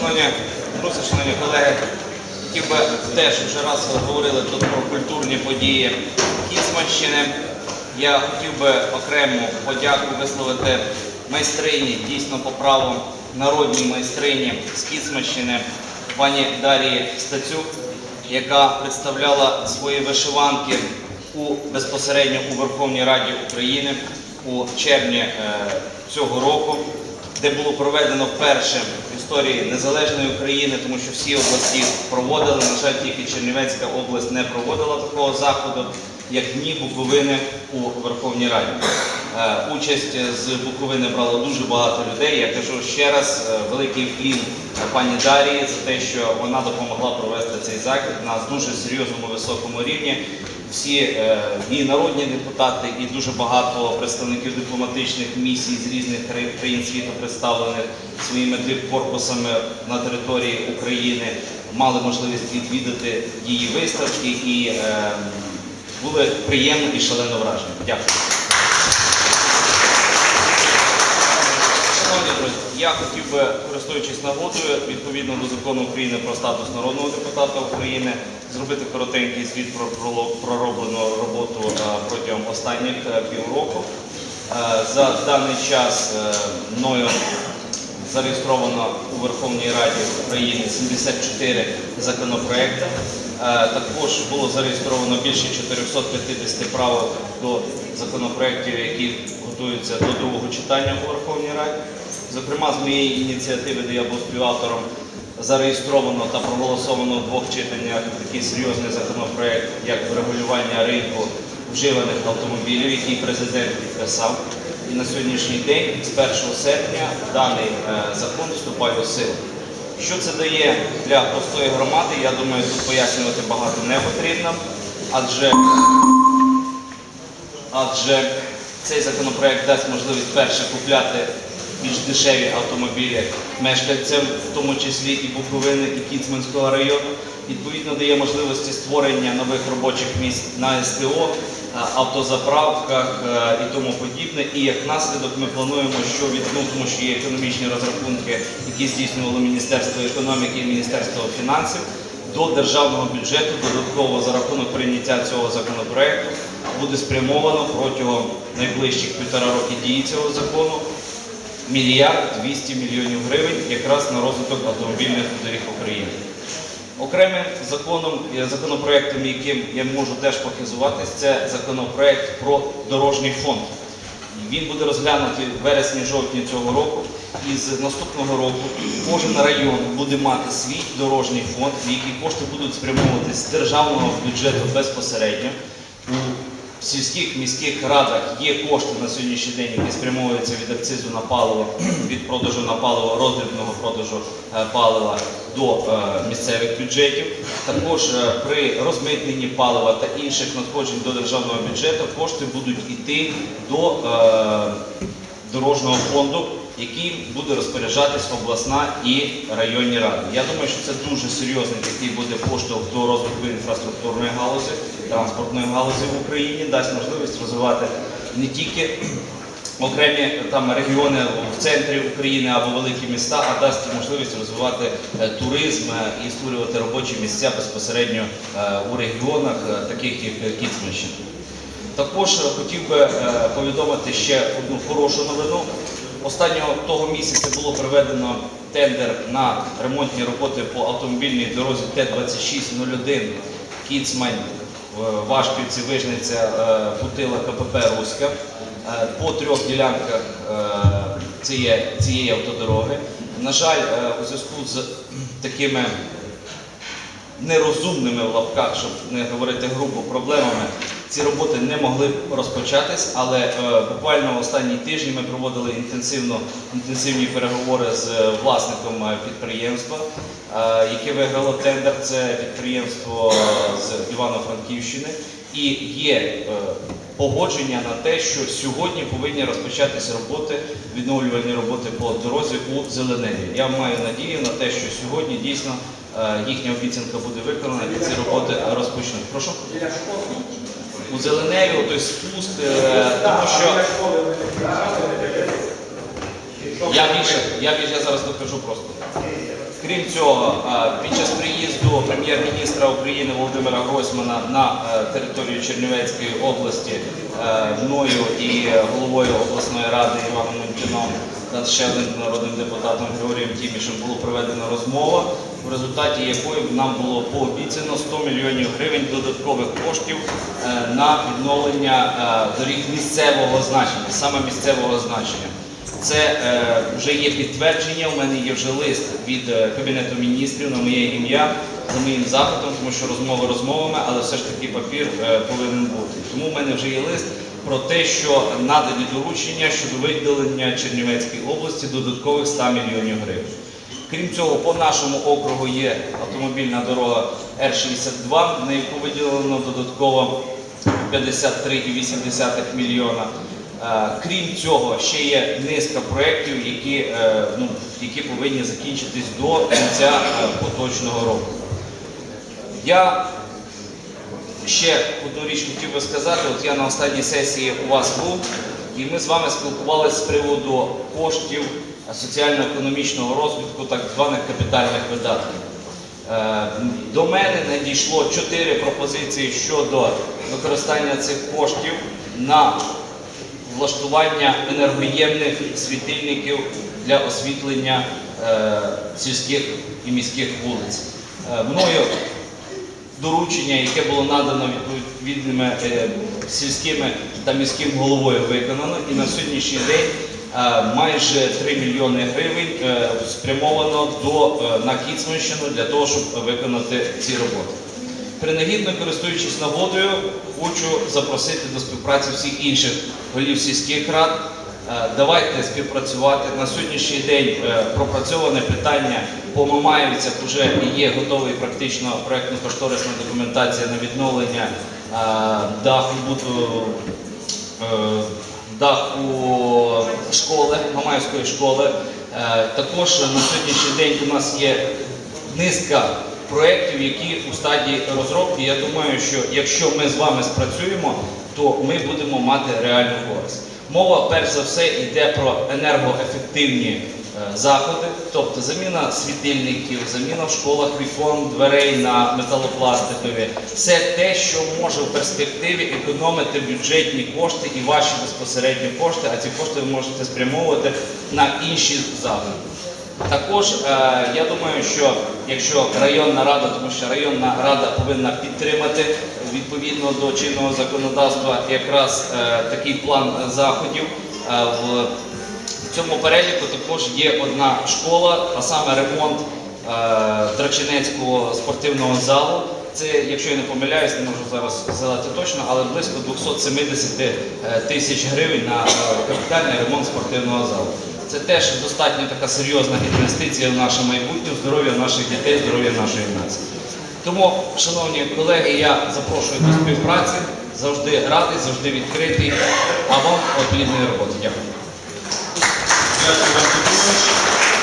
Шановні друзі, шановні колеги, хотів би теж вже раз говорили тут про культурні події Кіцманщини. Я хотів би окрему подяку висловити майстрині, дійсно по праву народній майстрині з Кіцманщини, пані Дарії Стацюк, яка представляла свої вишиванки у безпосередньо у Верховній Раді України у червні е, цього року де було проведено вперше в історії незалежної України, тому що всі області проводили. На жаль, тільки Чернівецька область не проводила такого заходу, як дні Буковини у Верховній Раді. Е, Участь з Буковини брало дуже багато людей. Я кажу ще раз е, великий вклін пані Дарії за те, що вона допомогла провести цей захід на дуже серйозному високому рівні. Всі е, і народні депутати, і дуже багато представників дипломатичних місій з різних країн- світу представлених своїми дипкорпусами на території України, мали можливість відвідати її виставки і е, були приємно і шалено вражені. Дякую. Я хотів би, користуючись нагодою, відповідно до закону України про статус народного депутата України, зробити коротенький звіт про пророблену роботу е, протягом останніх е, півроку. Е, За даний час мною зареєстровано у Верховній Раді України 74 законопроекти. Також було зареєстровано більше 450 правок до законопроєктів, які готуються до другого читання у Верховній Раді. Зокрема, з моєї ініціативи, де я був співавтором, зареєстровано та проголосовано в двох читаннях такий серйозний законопроект, як врегулювання ринку вживаних автомобілів, який президент підписав. І на сьогоднішній день, з 1 серпня, даний е, закон вступає у силу. Що це дає для простої громади, я думаю, тут пояснювати багато не потрібно, адже, адже цей законопроект дасть можливість перше купляти більш дешеві автомобілі мешканцям, в тому числі і Буковини, і Кіцманського району. Відповідно, дає можливості створення нових робочих місць на СТО, автозаправках е, і тому подібне. І як наслідок ми плануємо, що від ну, що є економічні розрахунки, які здійснювало Міністерство економіки і Міністерство фінансів. До державного бюджету додатково за рахунок прийняття цього законопроекту буде спрямовано протягом найближчих півтора роки дії цього закону мільярд 200 мільйонів гривень якраз на розвиток автомобільних доріг України. Окремим законом, е, законопроектом, яким я можу теж похизуватись, це законопроект про дорожній фонд. Він буде розглянутий в вересні-жовтні цього року. І з наступного року кожен район буде мати свій дорожній фонд, в який кошти будуть спрямовуватись з державного бюджету безпосередньо. У сільських міських радах є кошти на сьогоднішній день, які спрямовуються від акцизу на паливо, від продажу на паливо, роздрібного продажу е, палива до е, місцевих бюджетів. Також е, при розмитненні палива та інших надходжень до державного бюджету кошти будуть йти до дорожнього фонду, яким буде розпоряджатись обласна і районні ради. Я думаю, що це дуже серйозний такий буде поштовх до розвитку інфраструктурної галузі, транспортної галузі в Україні, дасть можливість розвивати не тільки окремі там регіони в центрі України або великі міста, а дасть можливість розвивати е, туризм е, і створювати робочі місця безпосередньо е, у регіонах, таких як Кіцманщина. Також хотів би повідомити ще одну хорошу новину. Останнього того місяця було проведено тендер на ремонтні роботи по автомобільній дорозі Т-2601 Кіцмань, Вашківці, Вижниця, бутила Путила, КПП Руська. Е, По трьох ділянках е, цієї, автодороги. На жаль, е, у зв'язку з такими нерозумними в лапках, щоб не говорити грубо, проблемами. Ці роботи не могли розпочатись, але е, буквально в останні тижні ми проводили інтенсивно, інтенсивні переговори з е, власником е, підприємства, яке виграло тендер. Це підприємство з Івано-Франківщини. І є погодження на те, що сьогодні повинні розпочатися роботи, відновлювальні роботи по дорозі у Зеленеві. Я маю надію на те, що сьогодні дійсно їхня обіцянка буде виконана і ці роботи розпочнуть. Прошу. У Зеленеві той спуск, е, тому що я більше, я більше зараз докажу просто. Крім цього, е, під час приїзду прем'єр-міністра України Володимира Гройсмана на е, територію Чернівецької області мною і головою обласної ради Іваном Монтіном та ще одним народним депутатом Григорієм Тімішем було проведена розмова, в результаті якої нам було пообіцяно 100 мільйонів гривень додаткових коштів е, на відновлення е, доріг місцевого значення, саме місцевого значення. Це е, вже є підтвердження. У мене є вже лист від Кабінету міністрів на моє ім'я за моїм запитом, тому що розмови розмовами, але все ж таки папір повинен бути. Тому в мене вже є лист про те, що надані доручення щодо виділення Чернівецькій області додаткових 100 мільйонів гривень. Крім цього, по нашому округу є автомобільна дорога Р-62, на яку виділено додатково 53,8 мільйона. Е, Крім цього, ще є низка проєктів, які, е, ну, які повинні закінчитись до кінця е, поточного року. Я ще одну річ хотів би сказати. От я на останній сесії у вас був, і ми з вами спілкувалися з приводу коштів соціально-економічного розвитку, так званих капітальних видатків. Е, До мене надійшло чотири пропозиції щодо використання цих коштів на влаштування енергоємних світильників для освітлення е, сільських і міських вулиць. Е, мною доручення, яке було надано відповідними е, сільськими та міським головою, виконано. І на сьогоднішній день е, майже 3 мільйони гривень е, спрямовано до, е, на Кіцманщину для того, щоб виконати ці роботи. Принагідно користуючись нагодою, хочу запросити до співпраці всіх інших голів сільських рад. Е, Давайте співпрацювати. На сьогоднішній день е, пропрацьоване питання по Мамаївцях вже є готовий практично проєктно-кошторисна документація на відновлення е, даху е, даху школи, Мамаївської школи. Е, Також на сьогоднішній день у нас є низка проєктів, які у стадії розробки. Я думаю, що якщо ми з вами спрацюємо, то ми будемо мати реальну користь. Мова перш за все йде про енергоефективні заходи, тобто заміна світильників, заміна в школах вікон, дверей на металопластикові. Все те, що може в перспективі економити бюджетні кошти і ваші безпосередні кошти, а ці кошти ви можете спрямовувати на інші заходи. Також е, я думаю, що якщо районна рада, тому що районна рада повинна підтримати відповідно до чинного законодавства якраз е, такий план заходів. Е, в в цьому переліку також є одна школа, а саме ремонт е, Драчинецького спортивного залу. Це, якщо я не помиляюсь, не можу зараз сказати точно, але близько 270 е, тисяч гривень на е, капітальний ремонт спортивного залу. Це теж достатньо така серйозна інвестиція в наше майбутнє, здоров'я наших дітей, здоров'я нашої нації. Тому, шановні колеги, я запрошую до співпраці, завжди радий, завжди відкритий, а вам плідної роботи. Дякую. Obrigado pela